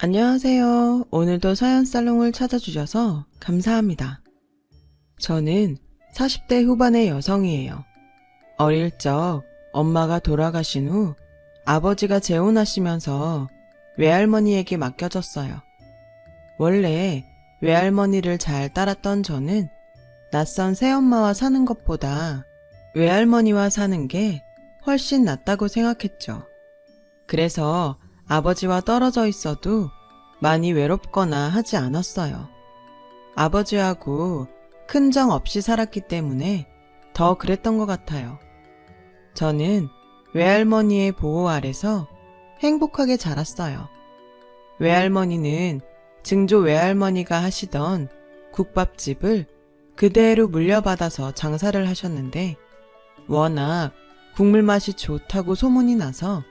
안녕하세요. 오늘도 사연살롱을 찾아주셔서 감사합니다. 저는 40대 후반의 여성이에요. 어릴 적 엄마가 돌아가신 후 아버지가 재혼하시면서 외할머니에게 맡겨졌어요. 원래 외할머니를 잘 따랐던 저는 낯선 새엄마와 사는 것보다 외할머니와 사는 게 훨씬 낫다고 생각했죠. 그래서 아버지와 떨어져 있어도 많이 외롭거나 하지 않았어요. 아버지하고 큰 정 없이 살았기 때문에 더 그랬던 것 같아요. 저는 외할머니의 보호 아래서 행복하게 자랐어요. 외할머니는 증조 외할머니가 하시던 국밥집을 그대로 물려받아서 장사를 하셨는데 워낙 국물 맛이 좋다고 소문이 나서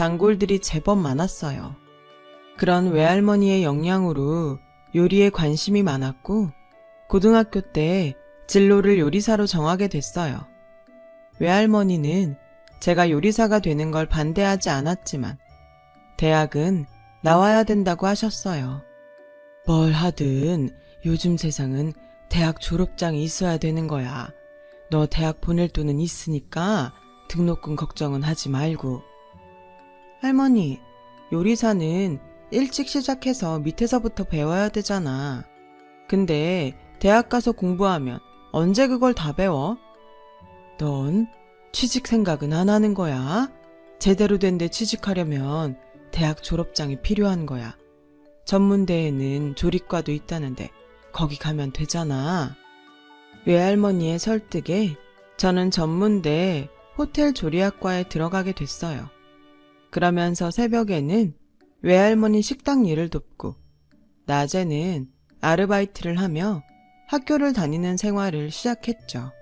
단골들이 제법 많았어요. 그런 외할머니의 영향으로 요리에 관심이 많았고 고등학교 때 진로를 요리사로 정하게 됐어요. 외할머니는 제가 요리사가 되는 걸 반대하지 않았지만 대학은 나와야 된다고 하셨어요. 뭘 하든 요즘 세상은 대학 졸업장이 있어야 되는 거야. 너 대학 보낼 돈은 있으니까 등록금 걱정은 하지 말고. 할머니, 요리사는 일찍 시작해서 밑에서부터 배워야 되잖아. 근데 대학 가서 공부하면 언제 그걸 다 배워? 넌 취직 생각은 안 하는 거야? 제대로 된 데 취직하려면 대학 졸업장이 필요한 거야. 전문대에는 조리과도 있다는데 거기 가면 되잖아. 외할머니의 설득에 저는 전문대 호텔 조리학과에 들어가게 됐어요. 그러면서 새벽에는 외할머니 식당 일을 돕고 낮에는 아르바이트를 하며 학교를 다니는 생활을 시작했죠.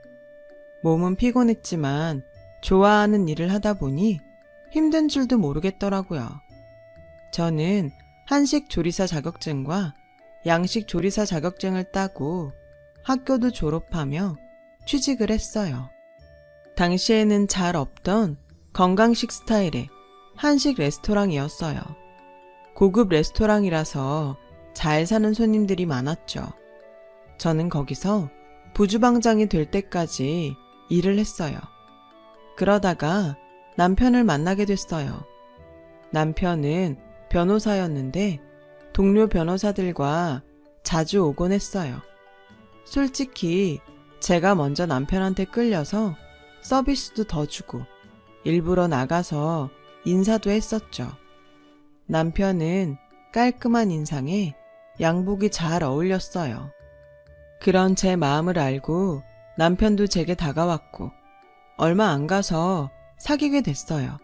몸은 피곤했지만 좋아하는 일을 하다 보니 힘든 줄도 모르겠더라고요. 저는 한식 조리사 자격증과 양식 조리사 자격증을 따고 학교도 졸업하며 취직을 했어요. 당시에는 잘 없던 건강식 스타일의 한식 레스토랑이었어요. 고급 레스토랑이라서 잘 사는 손님들이 많았죠. 저는 거기서 부주방장이 될 때까지 일을 했어요. 그러다가 남편을 만나게 됐어요. 남편은 변호사였는데 동료 변호사들과 자주 오곤 했어요. 솔직히 제가 먼저 남편한테 끌려서 서비스도 더 주고 일부러 나가서 인사도 했었죠. 남편은 깔끔한 인상에 양복이 잘 어울렸어요. 그런 제 마음을 알고 남편도 제게 다가왔고 얼마 안 가서 사귀게 됐어요.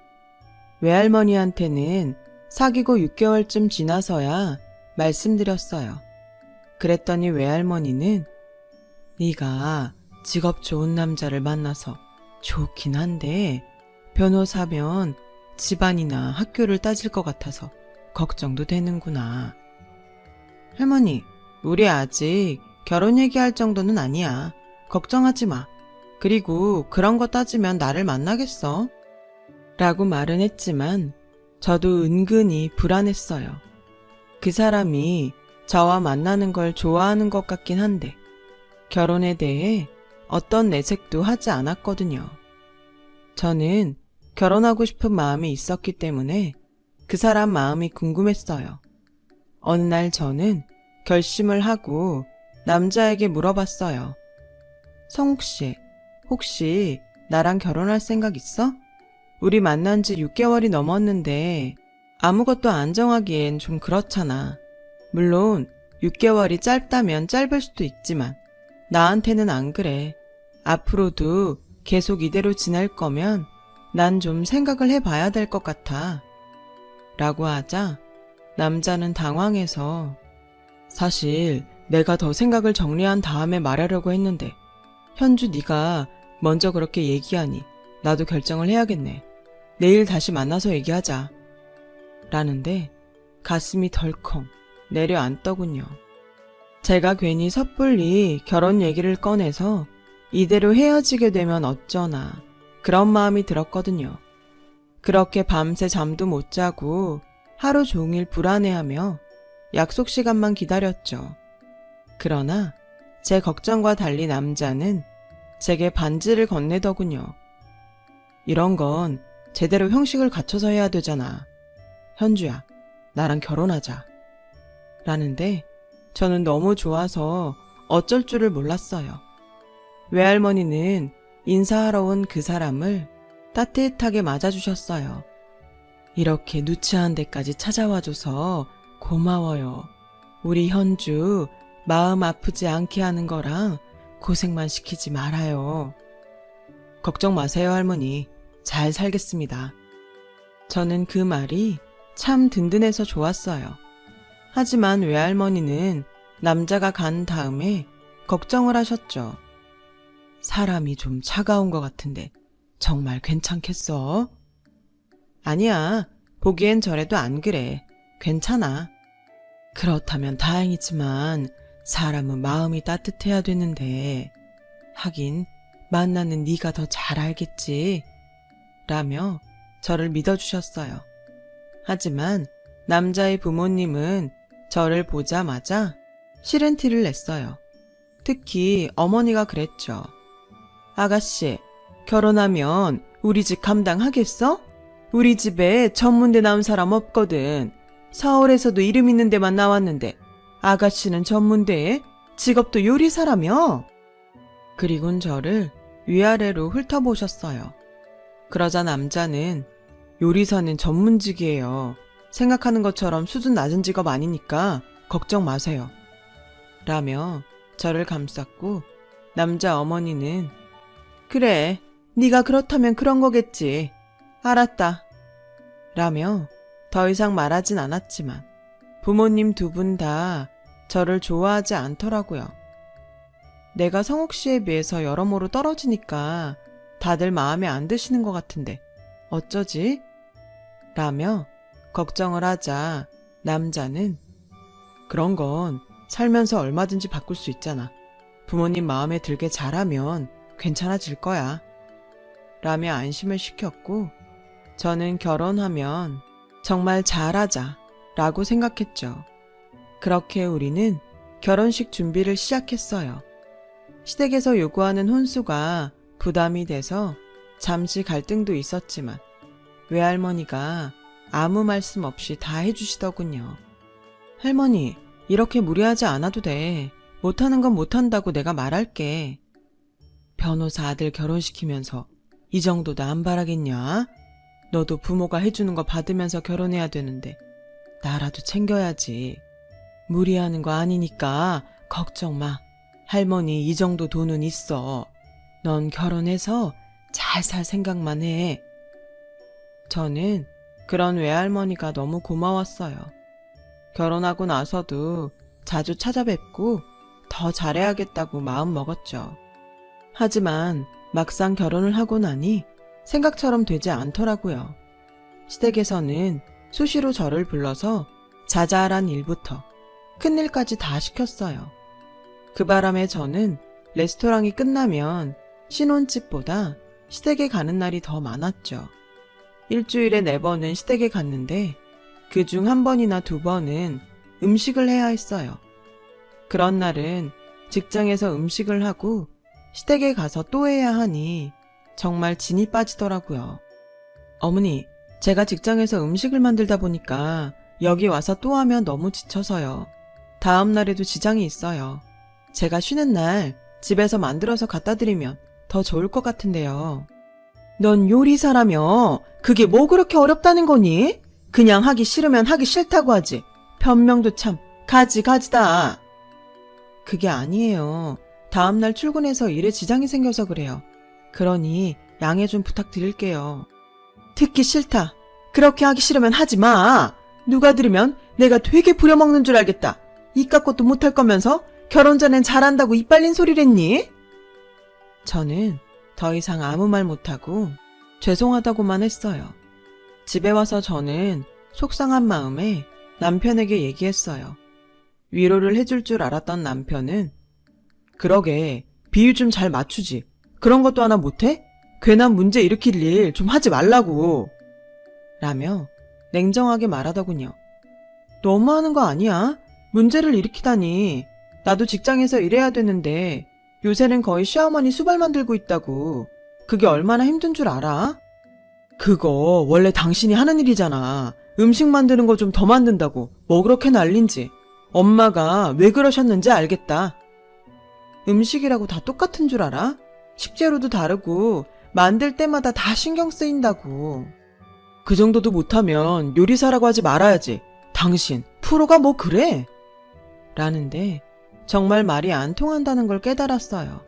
외할머니한테는 사귀고 6개월쯤 지나서야 말씀드렸어요. 그랬더니 외할머니는 네가 직업 좋은 남자를 만나서 좋긴 한데 변호사면 집안이나 학교를 따질 것 같아서 걱정도 되는구나. 할머니, 우리 아직 결혼 얘기할 정도는 아니야. 걱정하지 마. 그리고 그런 거 따지면 나를 만나겠어? 라고 말은 했지만 저도 은근히 불안했어요. 그 사람이 저와 만나는 걸 좋아하는 것 같긴 한데 결혼에 대해 어떤 내색도 하지 않았거든요. 저는 결혼하고 싶은 마음이 있었기 때문에 그 사람 마음이 궁금했어요. 어느 날 저는 결심을 하고 남자에게 물어봤어요. 성욱 씨, 혹시 나랑 결혼할 생각 있어? 우리 만난 지 6개월이 넘었는데 아무것도 안 정하기엔 좀 그렇잖아. 물론 6개월이 짧다면 짧을 수도 있지만 나한테는 안 그래. 앞으로도 계속 이대로 지낼 거면 난 좀 생각을 해봐야 될 것 같아. 라고 하자 남자는 당황해서 사실 내가 더 생각을 정리한 다음에 말하려고 했는데 현주 네가 먼저 그렇게 얘기하니 나도 결정을 해야겠네. 내일 다시 만나서 얘기하자. 라는데 가슴이 덜컹 내려앉더군요. 제가 괜히 섣불리 결혼 얘기를 꺼내서 이대로 헤어지게 되면 어쩌나 그런 마음이 들었거든요. 그렇게 밤새 잠도 못 자고 하루 종일 불안해하며 약속 시간만 기다렸죠. 그러나 제 걱정과 달리 남자는 제게 반지를 건네더군요. 이런 건 제대로 형식을 갖춰서 해야 되잖아. 현주야, 나랑 결혼하자. 라는데 저는 너무 좋아서 어쩔 줄을 몰랐어요. 외할머니는 인사하러 온 그 사람을 따뜻하게 맞아주셨어요. 이렇게 누추한 데까지 찾아와줘서 고마워요. 우리 현주 마음 아프지 않게 하는 거랑 고생만 시키지 말아요. 걱정 마세요, 할머니. 잘 살겠습니다. 저는 그 말이 참 든든해서 좋았어요. 하지만 외할머니는 남자가 간 다음에 걱정을 하셨죠. 사람이 좀 차가운 것 같은데 정말 괜찮겠어? 아니야. 보기엔 저래도 안 그래. 괜찮아. 그렇다면 다행이지만 사람은 마음이 따뜻해야 되는데 하긴 만나는 네가 더 잘 알겠지. 라며 저를 믿어주셨어요. 하지만 남자의 부모님은 저를 보자마자 싫은 티를 냈어요. 특히 어머니가 그랬죠. 아가씨, 결혼하면 우리 집 감당하겠어? 우리 집에 전문대 나온 사람 없거든. 서울에서도 이름 있는 데만 나왔는데 아가씨는 전문대에 직업도 요리사라며? 그리곤 저를 위아래로 훑어보셨어요. 그러자 남자는 요리사는 전문직이에요. 생각하는 것처럼 수준 낮은 직업 아니니까 걱정 마세요. 라며 저를 감쌌고 남자 어머니는 그래, 네가 그렇다면 그런 거겠지. 알았다. 라며 더 이상 말하진 않았지만 부모님 두 분 다 저를 좋아하지 않더라고요. 내가 성욱 씨에 비해서 여러모로 떨어지니까 다들 마음에 안 드시는 것 같은데 어쩌지? 라며 걱정을 하자 남자는 그런 건 살면서 얼마든지 바꿀 수 있잖아. 부모님 마음에 들게 잘하면 괜찮아질 거야. 라며 안심을 시켰고 저는 결혼하면 정말 잘하자 라고 생각했죠. 그렇게 우리는 결혼식 준비를 시작했어요. 시댁에서 요구하는 혼수가 부담이 돼서 잠시 갈등도 있었지만 외할머니가 아무 말씀 없이 다 해주시더군요. 할머니, 이렇게 무리하지 않아도 돼. 못하는 건 못한다고 내가 말할게. 변호사 아들 결혼시키면서 이 정도도 안 바라겠냐? 너도 부모가 해주는 거 받으면서 결혼해야 되는데 나라도 챙겨야지. 무리하는 거 아니니까 걱정 마. 할머니 이 정도 돈은 있어. 넌 결혼해서 잘 살 생각만 해. 저는 그런 외할머니가 너무 고마웠어요. 결혼하고 나서도 자주 찾아뵙고 더 잘해야겠다고 마음 먹었죠. 하지만 막상 결혼을 하고 나니 생각처럼 되지 않더라고요. 시댁에서는 수시로 저를 불러서 자잘한 일부터 큰 일까지 다 시켰어요. 그 바람에 저는 레스토랑이 끝나면 신혼집보다 시댁에 가는 날이 더 많았죠. 일주일에 네 번은 시댁에 갔는데 그 중 한 번이나 두 번은 음식을 해야 했어요. 그런 날은 직장에서 음식을 하고 시댁에 가서 또 해야 하니 정말 진이 빠지더라고요. 어머니, 제가 직장에서 음식을 만들다 보니까 여기 와서 또 하면 너무 지쳐서요. 다음 날에도 지장이 있어요. 제가 쉬는 날 집에서 만들어서 갖다 드리면 더 좋을 것 같은데요. 넌 요리사라며 그게 뭐 그렇게 어렵다는 거니? 그냥 하기 싫으면 하기 싫다고 하지. 변명도 참 가지 가지다. 그게 아니에요. 다음날 출근해서 일에 지장이 생겨서 그래요. 그러니 양해 좀 부탁드릴게요. 듣기 싫다. 그렇게 하기 싫으면 하지 마. 누가 들으면 내가 되게 부려먹는 줄 알겠다. 이깟 것도 못할 거면서 결혼 전엔 잘한다고 이빨린 소리랬니? 저는 더 이상 아무 말 못하고 죄송하다고만 했어요. 집에 와서 저는 속상한 마음에 남편에게 얘기했어요. 위로를 해줄 줄 알았던 남편은 그러게 비유 좀잘 맞추지. 그런 것도 하나 못해? 괜한 문제 일으킬 일 좀 하지 말라고. 라며 냉정하게 말하더군요. 너무하는 거 아니야? 문제를 일으키다니. 나도 직장에서 일해야 되는데 요새는 거의 시어머니 수발 만 들고 있다고. 그게 얼마나 힘든 줄 알아? 그거 원래 당신이 하는 일이잖아. 음식 만드는 거 좀 더 만든다고. 뭐 그렇게 난린지. 엄마가 왜 그러셨는지 알겠다. 음식이라고 다 똑같은 줄 알아? 식재료도 다르고 만들 때마다 다 신경 쓰인다고. 그 정도도 못하면 요리사라고 하지 말아야지. 당신 프로가 뭐 그래? 라는데 정말 말이 안 통한다는 걸 깨달았어요.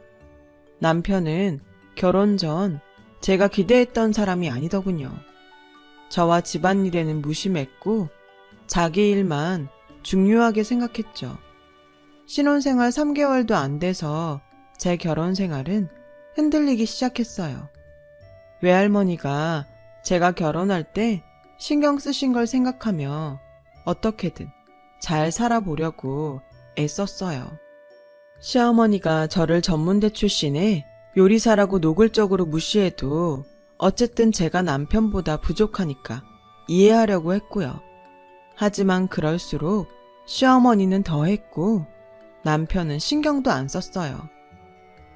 남편은 결혼 전 제가 기대했던 사람이 아니더군요. 저와 집안일에는 무심했고 자기 일만 중요하게 생각했죠. 신혼생활 3개월도 안 돼서 제 결혼 생활은 흔들리기 시작했어요. 외할머니가 제가 결혼할 때 신경 쓰신 걸 생각하며 어떻게든 잘 살아보려고 애썼어요. 시어머니가 저를 전문대 출신에 요리사라고 노골적으로 무시해도 어쨌든 제가 남편보다 부족하니까 이해하려고 했고요. 하지만 그럴수록 시어머니는 더 했고 남편은 신경도 안 썼어요.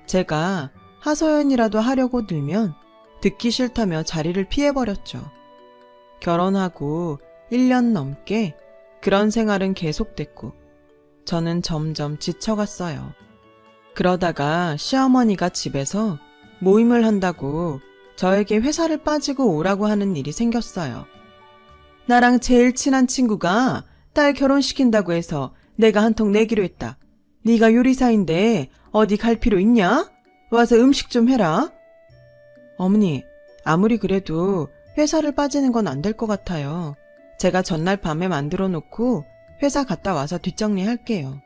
제가 하소연이라도 하려고 들면 듣기 싫다며 자리를 피해버렸죠. 결혼하고 1년 넘게 그런 생활은 계속됐고 저는 점점 지쳐갔어요. 그러다가 시어머니가 집에서 모임을 한다고 저에게 회사를 빠지고 오라고 하는 일이 생겼어요. 나랑 제일 친한 친구가 딸 결혼시킨다고 해서 내가 한 통 내기로 했다. 네가 요리사인데 어디 갈 필요 있냐? 와서 음식 좀 해라. 어머니, 아무리 그래도 회사를 빠지는 건 안 될 것 같아요. 제가 전날 밤에 만들어 놓고 회사 갔다 와서 뒷정리할게요.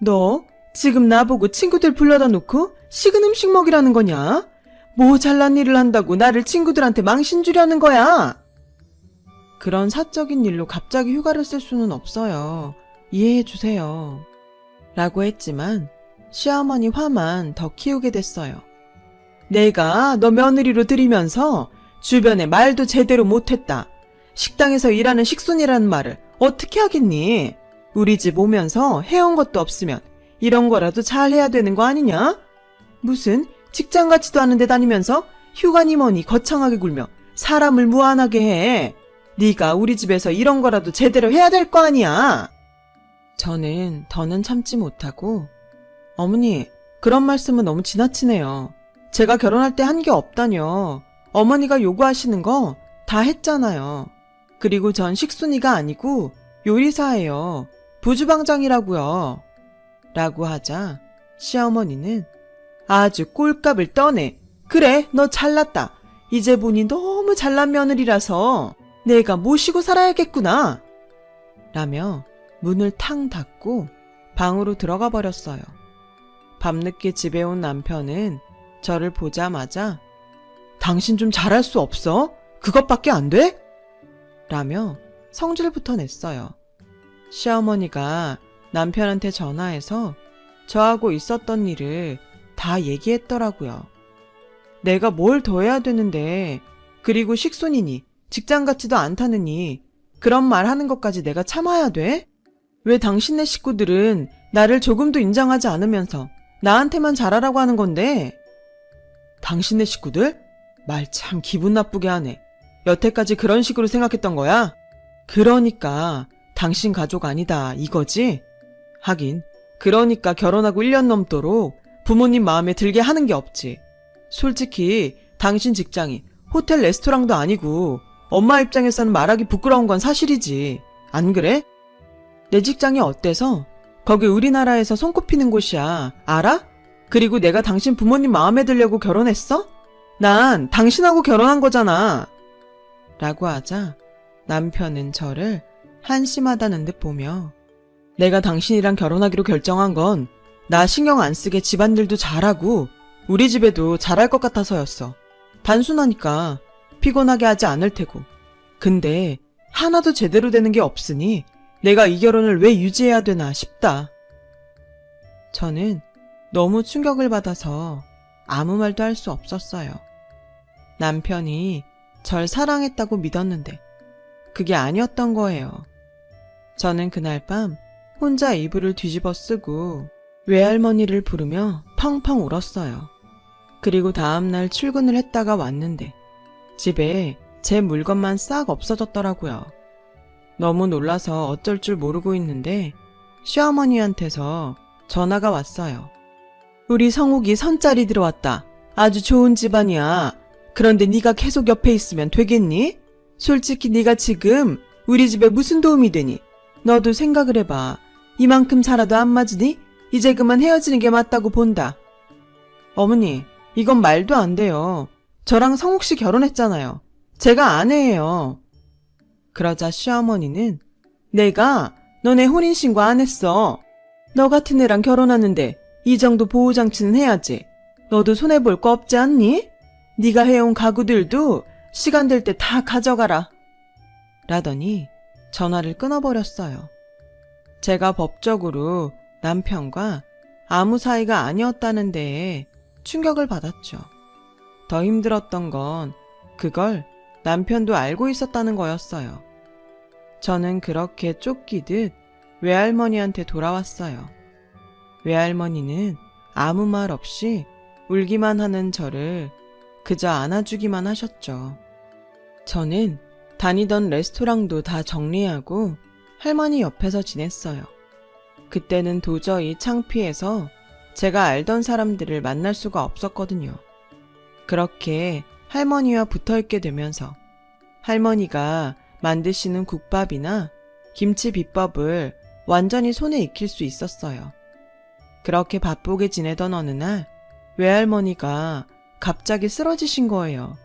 너 지금 나보고 친구들 불러다 놓고 식은 음식 먹이라는 거냐? 뭐 잘난 일을 한다고 나를 친구들한테 망신 주려는 거야? 그런 사적인 일로 갑자기 휴가를 쓸 수는 없어요. 이해해 주세요. 라고 했지만 시어머니 화만 더 키우게 됐어요. 내가 너 며느리로 들이면서 주변에 말도 제대로 못했다. 식당에서 일하는 식순이라는 말을 어떻게 하겠니? 우리 집 오면서 해온 것도 없으면 이런 거라도 잘 해야 되는 거 아니냐? 무슨 직장 같지도 않은데 다니면서 휴가니 뭐니 거창하게 굴며 사람을 무안하게 해. 네가 우리 집에서 이런 거라도 제대로 해야 될 거 아니야. 저는 더는 참지 못하고 어머니 그런 말씀은 너무 지나치네요. 제가 결혼할 때 한 게 없다뇨. 어머니가 요구하시는 거 다 했잖아요. 그리고 전 식순이가 아니고 요리사예요. 부주방장이라고요. 라고 하자 시어머니는 아주 꼴값을 떠내. 그래, 너 잘났다. 이제 보니 너무 잘난 며느리라서 내가 모시고 살아야겠구나. 라며 문을 탕 닫고 방으로 들어가 버렸어요. 밤늦게 집에 온 남편은 저를 보자마자 당신 좀 잘할 수 없어? 그것밖에 안 돼? 라며 성질부터 냈어요. 시어머니가 남편한테 전화해서 저하고 있었던 일을 다 얘기했더라고요. 내가 뭘 더 해야 되는데, 그리고 식순이니, 직장 같지도 않다느니, 그런 말 하는 것까지 내가 참아야 돼? 왜 당신네 식구들은 나를 조금도 인정하지 않으면서 나한테만 잘하라고 하는 건데? 당신네 식구들? 말 참 기분 나쁘게 하네. 여태까지 그런 식으로 생각했던 거야? 그러니까 당신 가족 아니다 이거지? 하긴 그러니까 결혼하고 1년 넘도록 부모님 마음에 들게 하는 게 없지. 솔직히 당신 직장이 호텔 레스토랑도 아니고 엄마 입장에서는 말하기 부끄러운 건 사실이지. 안 그래? 내 직장이 어때서? 거기 우리나라에서 손꼽히는 곳이야. 알아? 그리고 내가 당신 부모님 마음에 들려고 결혼했어? 난 당신하고 결혼한 거잖아. 라고 하자 남편은 저를 한심하다는 듯 보며 내가 당신이랑 결혼하기로 결정한 건 나 신경 안 쓰게 집안일도 잘하고 우리 집에도 잘할 것 같아서였어. 단순하니까 피곤하게 하지 않을 테고. 근데 하나도 제대로 되는 게 없으니 내가 이 결혼을 왜 유지해야 되나 싶다. 저는 너무 충격을 받아서 아무 말도 할 수 없었어요. 남편이 절 사랑했다고 믿었는데 그게 아니었던 거예요. 저는 그날 밤 혼자 이불을 뒤집어 쓰고 외할머니를 부르며 펑펑 울었어요. 그리고 다음날 출근을 했다가 왔는데 집에 제 물건만 싹 없어졌더라고요. 너무 놀라서 어쩔 줄 모르고 있는데 시어머니한테서 전화가 왔어요. 우리 성욱이 선짜리 들어왔다. 아주 좋은 집안이야. 그런데 네가 계속 옆에 있으면 되겠니? 솔직히 네가 지금 우리 집에 무슨 도움이 되니? 너도 생각을 해봐. 이만큼 살아도 안 맞으니? 이제 그만 헤어지는 게 맞다고 본다. 어머니, 이건 말도 안 돼요. 저랑 성욱 씨 결혼했잖아요. 제가 아내예요. 그러자 시어머니는 내가 너네 혼인신고 안 했어. 너 같은 애랑 결혼하는데 이 정도 보호장치는 해야지. 너도 손해볼 거 없지 않니? 네가 해온 가구들도 시간 될 때 다 가져가라. 라더니 전화를 끊어버렸어요. 제가 법적으로 남편과 아무 사이가 아니었다는 데에 충격을 받았죠. 더 힘들었던 건 그걸 남편도 알고 있었다는 거였어요. 저는 그렇게 쫓기듯 외할머니한테 돌아왔어요. 외할머니는 아무 말 없이 울기만 하는 저를 그저 안아주기만 하셨죠. 저는 다니던 레스토랑도 다 정리하고 할머니 옆에서 지냈어요. 그때는 도저히 창피해서 제가 알던 사람들을 만날 수가 없었거든요. 그렇게 할머니와 붙어 있게 되면서 할머니가 만드시는 국밥이나 김치 비법을 완전히 손에 익힐 수 있었어요. 그렇게 바쁘게 지내던 어느 날 외할머니가 갑자기 쓰러지신 거예요.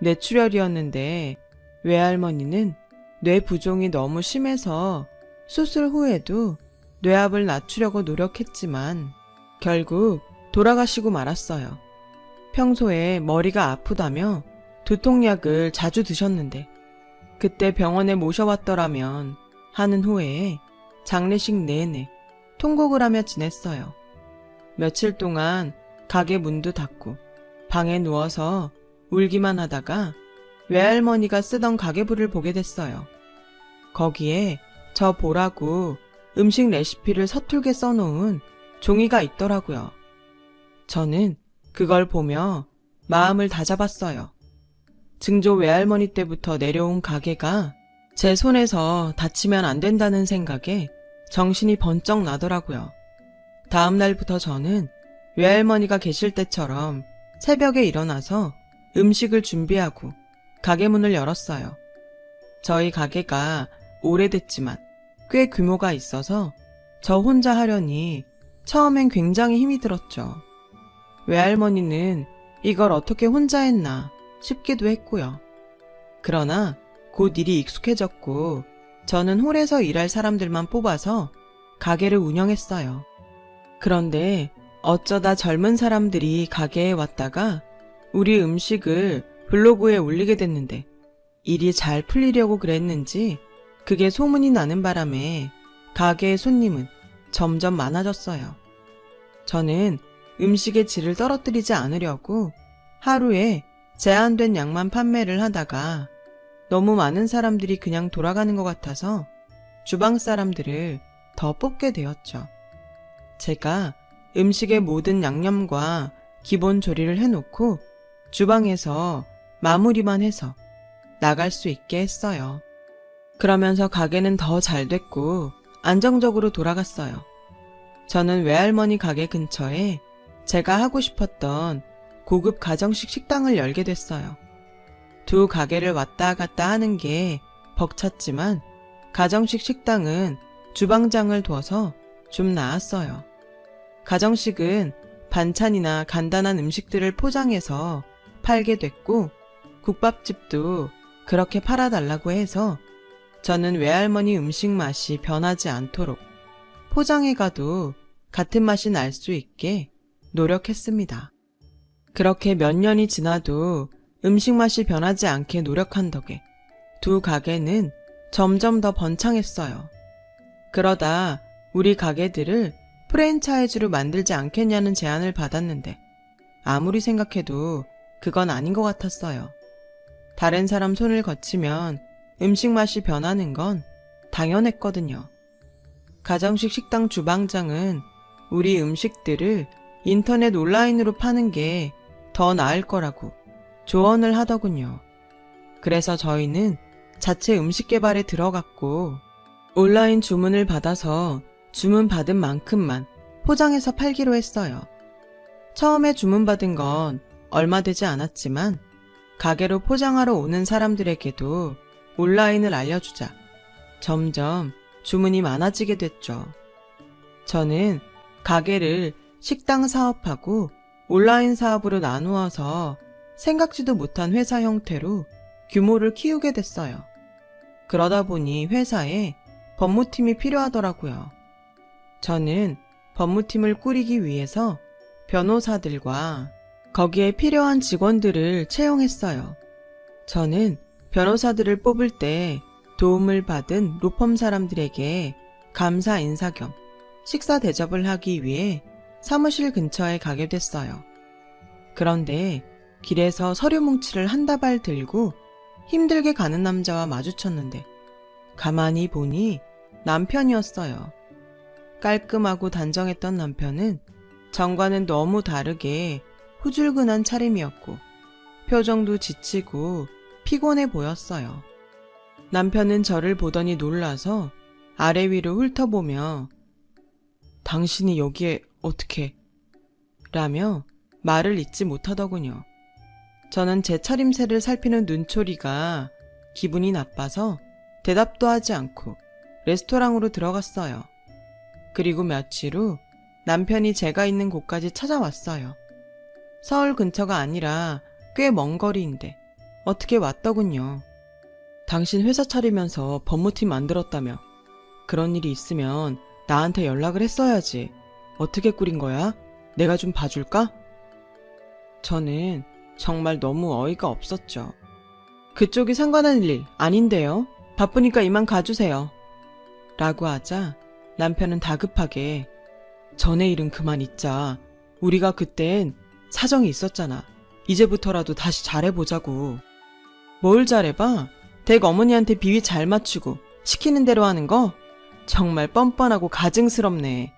뇌출혈이었는데 외할머니는 뇌 부종이 너무 심해서 수술 후에도 뇌압을 낮추려고 노력했지만 결국 돌아가시고 말았어요. 평소에 머리가 아프다며 두통약을 자주 드셨는데 그때 병원에 모셔왔더라면 하는 후에 장례식 내내 통곡을 하며 지냈어요. 며칠 동안 가게 문도 닫고 방에 누워서 울기만 하다가 외할머니가 쓰던 가계부를 보게 됐어요. 거기에 저 보라고 음식 레시피를 서툴게 써놓은 종이가 있더라고요. 저는 그걸 보며 마음을 다잡았어요. 증조 외할머니 때부터 내려온 가게가 제 손에서 다치면 안 된다는 생각에 정신이 번쩍 나더라고요. 다음 날부터 저는 외할머니가 계실 때처럼 새벽에 일어나서 음식을 준비하고 가게 문을 열었어요. 저희 가게가 오래됐지만 꽤 규모가 있어서 저 혼자 하려니 처음엔 굉장히 힘이 들었죠. 외할머니는 이걸 어떻게 혼자 했나 싶기도 했고요. 그러나 곧 일이 익숙해졌고 저는 홀에서 일할 사람들만 뽑아서 가게를 운영했어요. 그런데 어쩌다 젊은 사람들이 가게에 왔다가 우리 음식을 블로그에 올리게 됐는데 일이 잘 풀리려고 그랬는지 그게 소문이 나는 바람에 가게의 손님은 점점 많아졌어요. 저는 음식의 질을 떨어뜨리지 않으려고 하루에 제한된 양만 판매를 하다가 너무 많은 사람들이 그냥 돌아가는 것 같아서 주방 사람들을 더 뽑게 되었죠. 제가 음식의 모든 양념과 기본 조리를 해놓고 주방에서 마무리만 해서 나갈 수 있게 했어요. 그러면서 가게는 더 잘 됐고 안정적으로 돌아갔어요. 저는 외할머니 가게 근처에 제가 하고 싶었던 고급 가정식 식당을 열게 됐어요. 두 가게를 왔다 갔다 하는 게 벅찼지만 가정식 식당은 주방장을 둬서 좀 나았어요. 가정식은 반찬이나 간단한 음식들을 포장해서 팔게 됐고 국밥집도 그렇게 팔아달라고 해서 저는 외할머니 음식 맛이 변하지 않도록 포장해 가도 같은 맛이 날 수 있게 노력했습니다. 그렇게 몇 년이 지나도 음식 맛이 변하지 않게 노력한 덕에 두 가게는 점점 더 번창했어요. 그러다 우리 가게들을 프랜차이즈로 만들지 않겠냐는 제안을 받았는데 아무리 생각해도 그건 아닌 것 같았어요. 다른 사람 손을 거치면 음식 맛이 변하는 건 당연했거든요. 가정식 식당 주방장은 우리 음식들을 인터넷 온라인으로 파는 게 더 나을 거라고 조언을 하더군요. 그래서 저희는 자체 음식 개발에 들어갔고 온라인 주문을 받아서 주문 받은 만큼만 포장해서 팔기로 했어요. 처음에 주문받은 건 얼마 되지 않았지만 가게로 포장하러 오는 사람들에게도 온라인을 알려주자 점점 주문이 많아지게 됐죠. 저는 가게를 식당 사업하고 온라인 사업으로 나누어서 생각지도 못한 회사 형태로 규모를 키우게 됐어요. 그러다 보니 회사에 법무팀이 필요하더라고요. 저는 법무팀을 꾸리기 위해서 변호사들과 거기에 필요한 직원들을 채용했어요. 저는 변호사들을 뽑을 때 도움을 받은 로펌 사람들에게 감사 인사 겸 식사 대접을 하기 위해 사무실 근처에 가게 됐어요. 그런데 길에서 서류 뭉치를 한 다발 들고 힘들게 가는 남자와 마주쳤는데 가만히 보니 남편이었어요. 깔끔하고 단정했던 남편은 전과는 너무 다르게 후줄근한 차림이었고 표정도 지치고 피곤해 보였어요. 남편은 저를 보더니 놀라서 아래 위로 훑어보며 당신이 여기에 어떻게 라며 말을 잇지 못하더군요. 저는 제 차림새를 살피는 눈초리가 기분이 나빠서 대답도 하지 않고 레스토랑으로 들어갔어요. 그리고 며칠 후 남편이 제가 있는 곳까지 찾아왔어요. 서울 근처가 아니라 꽤 먼 거리인데 어떻게 왔더군요. 당신 회사 차리면서 법무팀 만들었다며. 그런 일이 있으면 나한테 연락을 했어야지. 어떻게 꾸린 거야? 내가 좀 봐줄까? 저는 정말 너무 어이가 없었죠. 그쪽이 상관한 일 아닌데요. 바쁘니까 이만 가주세요. 라고 하자 남편은 다급하게 전에 일은 그만 잊자. 우리가 그땐 사정이 있었잖아. 이제부터라도 다시 잘해보자고. 뭘 잘해봐? 댁 어머니한테 비위 잘 맞추고 시키는 대로 하는 거? 정말 뻔뻔하고 가증스럽네.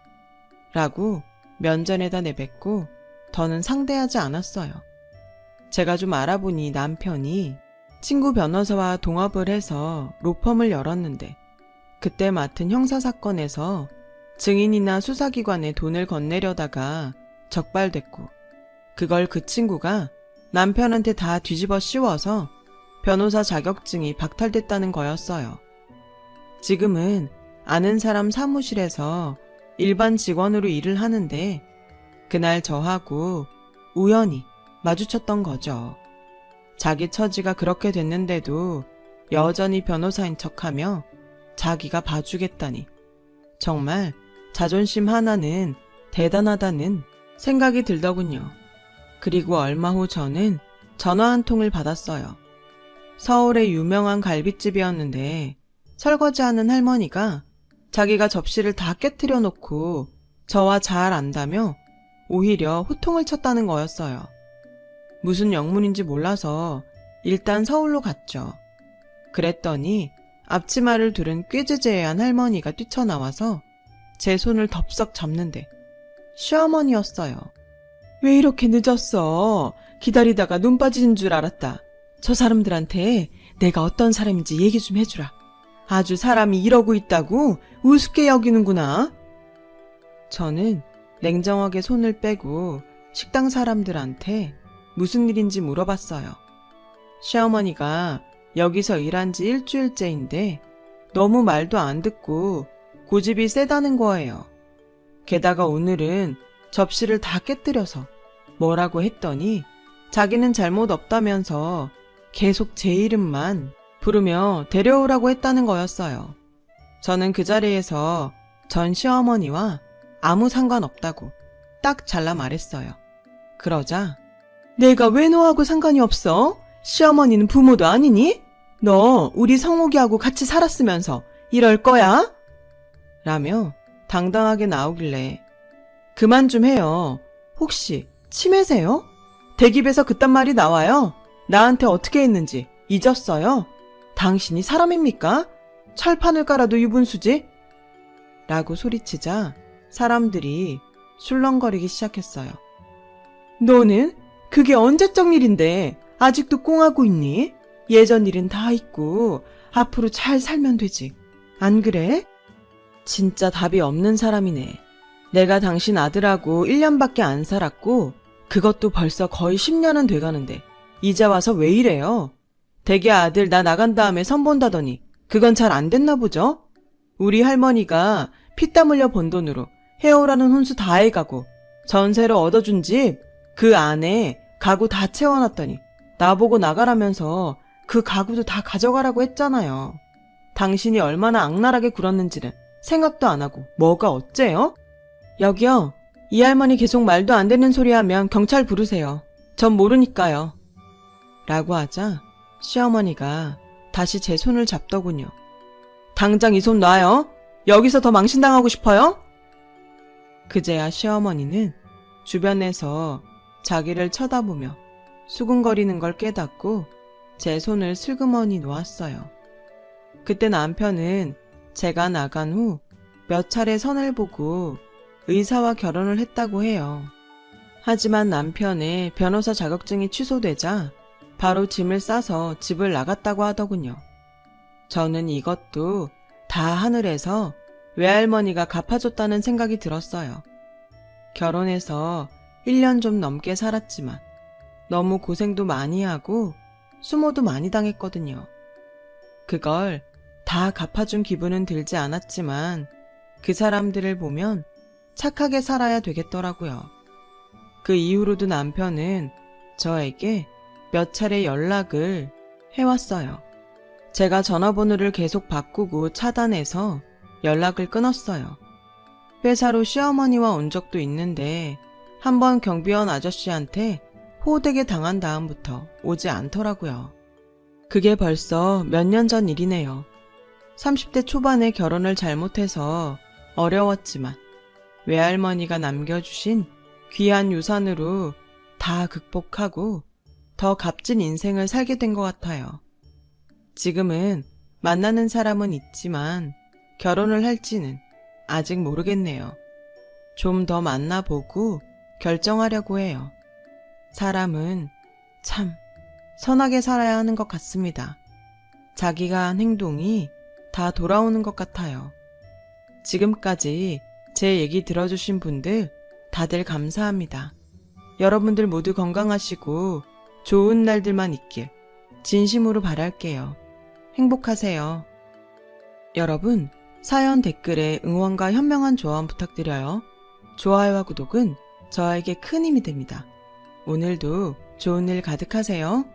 라고 면전에다 내뱉고 더는 상대하지 않았어요. 제가 좀 알아보니 남편이 친구 변호사와 동업을 해서 로펌을 열었는데 그때 맡은 형사사건에서 증인이나 수사기관에 돈을 건네려다가 적발됐고 그걸 그 친구가 남편한테 다 뒤집어 씌워서 변호사 자격증이 박탈됐다는 거였어요. 지금은 아는 사람 사무실에서 일반 직원으로 일을 하는데 그날 저하고 우연히 마주쳤던 거죠. 자기 처지가 그렇게 됐는데도 여전히 변호사인 척하며 자기가 봐주겠다니 정말 자존심 하나는 대단하다는 생각이 들더군요. 그리고 얼마 후 저는 전화 한 통을 받았어요. 서울의 유명한 갈비집이었는데 설거지하는 할머니가 자기가 접시를 다 깨뜨려 놓고 저와 잘 안다며 오히려 호통을 쳤다는 거였어요. 무슨 영문인지 몰라서 일단 서울로 갔죠. 그랬더니 앞치마를 두른 꾀즈제한 할머니가 뛰쳐나와서 제 손을 덥석 잡는데 시어머니였어요. 왜 이렇게 늦었어? 기다리다가 눈 빠지는 줄 알았다. 저 사람들한테 내가 어떤 사람인지 얘기 좀 해주라. 아주 사람이 이러고 있다고 우습게 여기는구나. 저는 냉정하게 손을 빼고 식당 사람들한테 무슨 일인지 물어봤어요. 시어머니가 여기서 일한 지 일주일째인데 너무 말도 안 듣고 고집이 세다는 거예요. 게다가 오늘은 접시를 다 깨뜨려서 뭐라고 했더니 자기는 잘못 없다면서 계속 제 이름만 부르며 데려오라고 했다는 거였어요. 저는 그 자리에서 전 시어머니와 아무 상관없다고 딱 잘라 말했어요. 그러자 내가 왜 너하고 상관이 없어? 시어머니는 부모도 아니니? 너 우리 성옥이하고 같이 살았으면서 이럴 거야? 라며 당당하게 나오길래 그만 좀 해요. 혹시 치매세요? 대기업에서 그딴 말이 나와요? 나한테 어떻게 했는지 잊었어요? 당신이 사람입니까? 철판을 깔아도 유분수지? 라고 소리치자 사람들이 술렁거리기 시작했어요. 너는 그게 언제적 일인데 아직도 꽁하고 있니? 예전 일은 다 있고 앞으로 잘 살면 되지. 안 그래? 진짜 답이 없는 사람이네. 내가 당신 아들하고 1년밖에 안 살았고 그것도 벌써 거의 10년은 돼가는데 이제 와서 왜 이래요? 대개 아들 나 나간 다음에 선 본다더니 그건 잘 안 됐나 보죠? 우리 할머니가 피땀 흘려 번 돈으로 해오라는 혼수 다 해가고 전세로 얻어준 집 그 안에 가구 다 채워놨더니 나보고 나가라면서 그 가구도 다 가져가라고 했잖아요. 당신이 얼마나 악랄하게 굴었는지는 생각도 안 하고 뭐가 어째요? 여기요. 이 할머니 계속 말도 안 되는 소리 하면 경찰 부르세요. 전 모르니까요. 라고 하자 시어머니가 다시 제 손을 잡더군요. 당장 이 손 놔요. 여기서 더 망신당하고 싶어요? 그제야 시어머니는 주변에서 자기를 쳐다보며 수근거리는 걸 깨닫고 제 손을 슬그머니 놓았어요. 그때 남편은 제가 나간 후 몇 차례 선을 보고 의사와 결혼을 했다고 해요. 하지만 남편의 변호사 자격증이 취소되자 바로 짐을 싸서 집을 나갔다고 하더군요. 저는 이것도 다 하늘에서 외할머니가 갚아줬다는 생각이 들었어요. 결혼해서 1년 좀 넘게 살았지만 너무 고생도 많이 하고 수모도 많이 당했거든요. 그걸 다 갚아준 기분은 들지 않았지만 그 사람들을 보면 착하게 살아야 되겠더라고요. 그 이후로도 남편은 저에게 몇 차례 연락을 해왔어요. 제가 전화번호를 계속 바꾸고 차단해서 연락을 끊었어요. 회사로 시어머니와 온 적도 있는데 한번 경비원 아저씨한테 호되게 당한 다음부터 오지 않더라고요. 그게 벌써 몇 년 전 일이네요. 30대 초반에 결혼을 잘못해서 어려웠지만 외할머니가 남겨주신 귀한 유산으로 다 극복하고 더 값진 인생을 살게 된 것 같아요. 지금은 만나는 사람은 있지만 결혼을 할지는 아직 모르겠네요. 좀 더 만나보고 결정하려고 해요. 사람은 참 선하게 살아야 하는 것 같습니다. 자기가 한 행동이 다 돌아오는 것 같아요. 지금까지 제 얘기 들어주신 분들 다들 감사합니다. 여러분들 모두 건강하시고 좋은 날들만 있길 진심으로 바랄게요. 행복하세요. 여러분, 사연 댓글에 응원과 현명한 조언 부탁드려요. 좋아요와 구독은 저에게 큰 힘이 됩니다. 오늘도 좋은 일 가득하세요.